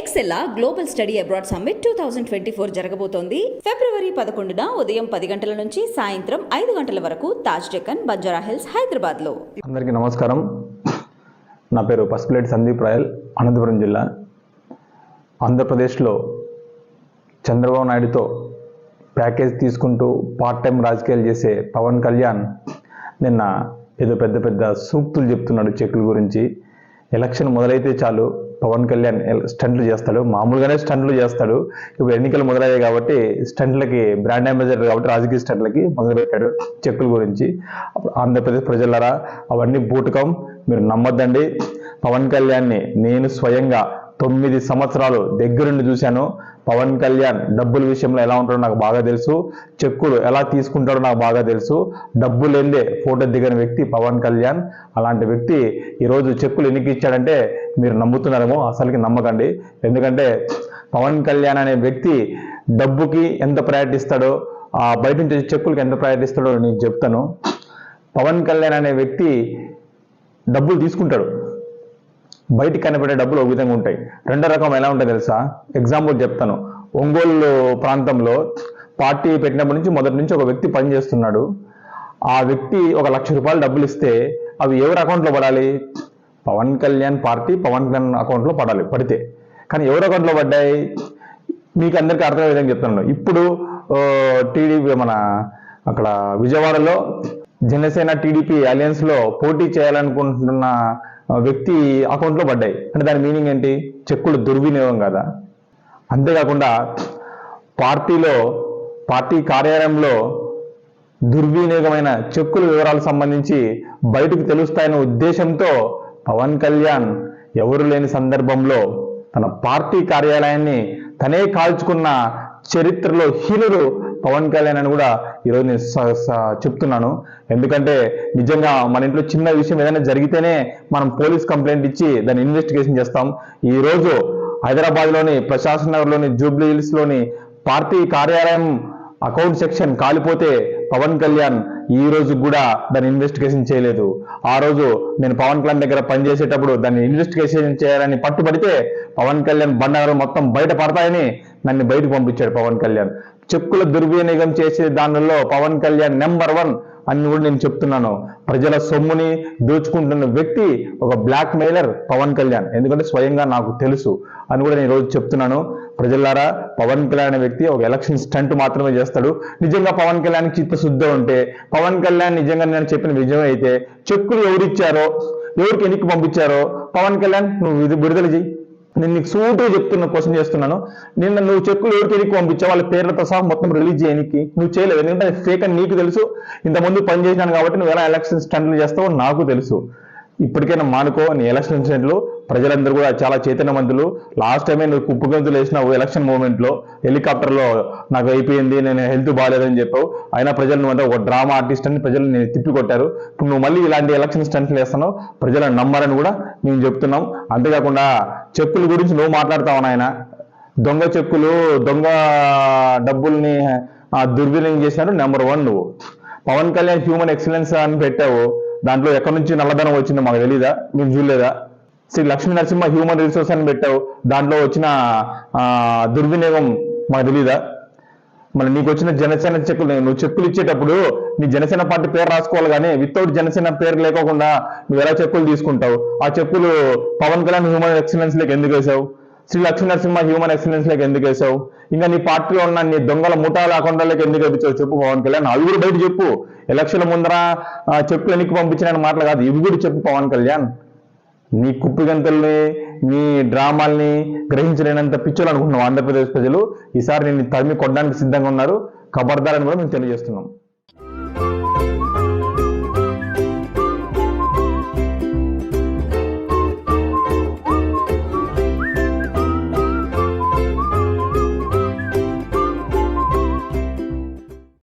ఎక్సెల్లా global study abroad summit two thousand twenty four జరగబోతోంది. ఫిబ్రవరి పదకొండున ఉదయం పది గంటల నుంచి సాయంత్రం ఐదు గంటల వరకు తాజ్ డెక్కన్ బంజారా హిల్స్ హైదరాబాద్లో అందరికీ నమస్కారం. నా పేరు పసుపులేటి సందీప్ రాయల్ అనంతపురం జిల్లా. ఆంధ్రప్రదేశ్లో చంద్రబాబు నాయుడుతో ప్యాకేజ్ తీసుకుంటూ పార్ట్ టైం రాజకీయాలు చేసే పవన్ కళ్యాణ్ నిన్న ఏదో పెద్ద పెద్ద సూక్తులు చెప్తున్నాడు చెక్కుల గురించి. ఎలక్షన్ మొదలైతే చాలు. పవన్ కళ్యాణ్ స్టంట్లు చేస్తాడు. మామూలుగానే స్టంట్లు చేస్తాడు. ఇప్పుడు ఎన్నికలు మొదలయ్యాయి కాబట్టి స్టంట్లకి బ్రాండ్ అంబాసిడర్ కాబట్టి రాజకీయ స్టంట్లకి మొదలుపెట్టాడు చెక్కుల గురించి. ఆంధ్రప్రదేశ్ ప్రజలరా అవన్నీ బూటకం. మీరు నమ్మొద్దండి. పవన్ కళ్యాణ్ని నేను స్వయంగా తొమ్మిది సంవత్సరాలు దగ్గరుండి చూశాను. పవన్ కళ్యాణ్ డబ్బుల విషయంలో ఎలా ఉంటాడో నాకు బాగా తెలుసు. చెక్కులు ఎలా తీసుకుంటాడో నాకు బాగా తెలుసు. డబ్బులు వెళ్ళే ఫోటో దిగని వ్యక్తి పవన్ కళ్యాణ్. అలాంటి వ్యక్తి ఈరోజు చెక్కులు ఎన్నికి ఇచ్చాడంటే మీరు నమ్ముతున్నారేమో అసలుకి నమ్మకండి. ఎందుకంటే పవన్ కళ్యాణ్ అనే వ్యక్తి డబ్బుకి ఎంత ప్రయారిటీ ఆ బయట నుంచి చెక్కులకి ఎంత ప్రయారిటీ నేను చెప్తాను. పవన్ కళ్యాణ్ అనే వ్యక్తి డబ్బులు తీసుకుంటాడు. బయటికి కనపడే డబ్బులు ఒక విధంగా ఉంటాయి. రెండో రకం ఎలా ఉంటాయి తెలుసా? ఎగ్జాంపుల్ చెప్తాను. ఒంగోలు ప్రాంతంలో పార్టీ పెట్టినప్పటి నుంచి మొదటి నుంచి ఒక వ్యక్తి పనిచేస్తున్నాడు ఆ వ్యక్తి ఒక లక్ష రూపాయలు డబ్బులు ఇస్తే అవి ఎవరి అకౌంట్లో పడాలి? పవన్ కళ్యాణ్ పార్టీ పవన్ కళ్యాణ్ అకౌంట్లో పడాలి పడితే. కానీ ఎవరి అకౌంట్లో పడ్డాయి? మీకు అందరికీ అర్థమయ్యే విధంగా చెప్తున్నాను. ఇప్పుడు టీడీపీ మన అక్కడ విజయవాడలో జనసేన టీడీపీ అలయన్స్లో పోటీ చేయాలనుకుంటున్న వ్యక్తి అకౌంట్లో పడ్డాయి. అంటే దాని మీనింగ్ ఏంటి? చెక్కులు దుర్వినియోగం కదా? అంతేకాకుండా పార్టీలో పార్టీ కార్యాలయంలో దుర్వినియోగమైన చెక్కుల వివరాలకు సంబంధించి బయటకు తెలుస్తాయనే ఉద్దేశంతో పవన్ కళ్యాణ్ ఎవరు లేని సందర్భంలో తన పార్టీ కార్యాలయాన్ని తనే కాల్చుకున్న చరిత్రలో హీనుడు పవన్ కళ్యాణ్ అని కూడా ఈరోజు నేను స- స- చెప్తున్నాను. ఎందుకంటే నిజంగా మన ఇంట్లో చిన్న విషయం ఏదైనా జరిగితేనే మనం పోలీస్ కంప్లైంట్ ఇచ్చి దాన్ని ఇన్వెస్టిగేషన్ చేస్తాం. ఈ రోజు హైదరాబాద్లోని ప్రశాసన్ నగర్ జూబ్లీ హిల్స్లోని పార్టీ కార్యాలయం అకౌంట్ సెక్షన్ కాలిపోతే పవన్ కళ్యాణ్ ఈ రోజు కూడా దాన్ని ఇన్వెస్టిగేషన్ చేయలేదు. ఆ రోజు నేను పవన్ కళ్యాణ్ దగ్గర పనిచేసేటప్పుడు దాన్ని ఇన్వెస్టిగేషన్ చేయాలని పట్టుబడితే పవన్ కళ్యాణ్ బండారం మొత్తం బయట పడతాయని నన్ను బయటకు పంపించాడు పవన్ కళ్యాణ్. చెక్కుల దుర్వినియోగం చేసే దానిలో పవన్ కళ్యాణ్ నెంబర్ వన్ అని కూడా నేను చెప్తున్నాను. ప్రజల సొమ్ముని దోచుకుంటున్న వ్యక్తి ఒక బ్లాక్ మెయిలర్ పవన్ కళ్యాణ్. ఎందుకంటే స్వయంగా నాకు తెలుసు అని కూడా నేను ఈరోజు చెప్తున్నాను. ప్రజలారా పవన్ కళ్యాణ్ అనే వ్యక్తి ఒక ఎలక్షన్ స్టంట్ మాత్రమే చేస్తాడు. నిజంగా పవన్ కళ్యాణ్ చిత్తశుద్ధి ఉంటే పవన్ కళ్యాణ్ నిజంగా నేను చెప్పిన విజయం అయితే చెక్కులు ఎవరిచ్చారో ఎవరికి ఎన్నిక పంపించారో పవన్ కళ్యాణ్ నువ్వు ఇది విడుదల చేయి నేను నీకు సూటుగా చెప్తున్న క్వశ్చన్ చేస్తున్నాను. నిన్న నువ్వు చెక్కులు ఎవరికి ఎన్నిక పంపించావు వాళ్ళ పేర్లతో సహా మొత్తం రిలీజ్ చేయడానికి నువ్వు చేయలేవు. ఎందుకంటే అది ఫేక్ అని నీకు తెలుసు. ఇంతకుముందు పనిచేసినాను కాబట్టి నువ్వు ఎలా ఎలక్షన్ స్టంట్లు చేస్తావో నాకు తెలుసు. ఇప్పటికైనా మానుకో నీ ఎలక్షన్ స్టంట్లు ప్రజలందరూ కూడా చాలా చైతన్యవంతులు. లాస్ట్ టైమే నువ్వు కుప్పు గంతులు వేసినావు ఎలక్షన్ మూమెంట్లో హెలికాప్టర్లో నాకు అయిపోయింది నేను హెల్త్ బాగాలేదని చెప్పావు. అయినా ప్రజలు నువ్వు అంటే ఒక డ్రామా ఆర్టిస్ట్ అని ప్రజలు నేను తిప్పి కొట్టారు ఇప్పుడు నువ్వు మళ్ళీ ఇలాంటి ఎలక్షన్ స్టంట్లు వేస్తున్నావు ప్రజలను నమ్మరని కూడా మేము చెప్తున్నాం. అంతేకాకుండా చెక్కుల గురించి నువ్వు మాట్లాడతావు నాయన? దొంగ చెక్కులు దొంగ డబ్బుల్ని దుర్వినియోగం చేశారు నెంబర్ వన్ నువ్వు. పవన్ కళ్యాణ్ హ్యూమన్ ఎక్సలెన్స్ అని పెట్టావు. దాంట్లో ఎక్కడి నుంచి నల్లధనం వచ్చిందో మాకు తెలీదా? మీరు చూడలేదా? శ్రీ లక్ష్మీ నరసింహ హ్యూమన్ రిసోర్స్ అని పెట్టావు. దాంట్లో వచ్చిన దుర్వినియోగం మాకు తెలీదా? మరి నీకు వచ్చిన జనసేన చెక్కులు నువ్వు చెక్కులు ఇచ్చేటప్పుడు నీ జనసేన పార్టీ పేరు రాసుకోవాలి కానీ వితౌట్ జనసేన పేరు లేకోకుండా నువ్వు ఎలా చెక్కులు తీసుకుంటావు? ఆ చెక్కులు పవన్ కళ్యాణ్ హ్యూమన్ ఎక్సలెన్స్ లేక ఎందుకు వేసావు? శ్రీ లక్ష్మీ నరసింహ హ్యూమన్ ఎక్సలెన్స్ లేక ఎందుకు వేసావు? ఇంకా నీ పార్టీలో ఉన్న నీ దొంగల ముఠాల అకౌంట్లకి ఎందుకు వేపించావు చెప్పు పవన్ కళ్యాణ్? అవి కూడా బయట చెప్పు. ఎలక్షన్ ముందర చెప్పు వెనక్కి ఎన్నికి పంపించిన మాటలు కాదు. ఇవి కూడా చెప్పు పవన్ కళ్యాణ్. నీ కుప్పిగంతల్ని నీ డ్రామాల్ని గ్రహించలేనంత పిచ్చోలు అనుకుంటున్నాం ఆంధ్రప్రదేశ్ ప్రజలు. ఈసారి నేను తరిమి కొట్టడానికి సిద్ధంగా ఉన్నారు. ఖబర్దారని కూడా మేము తెలియజేస్తున్నాం.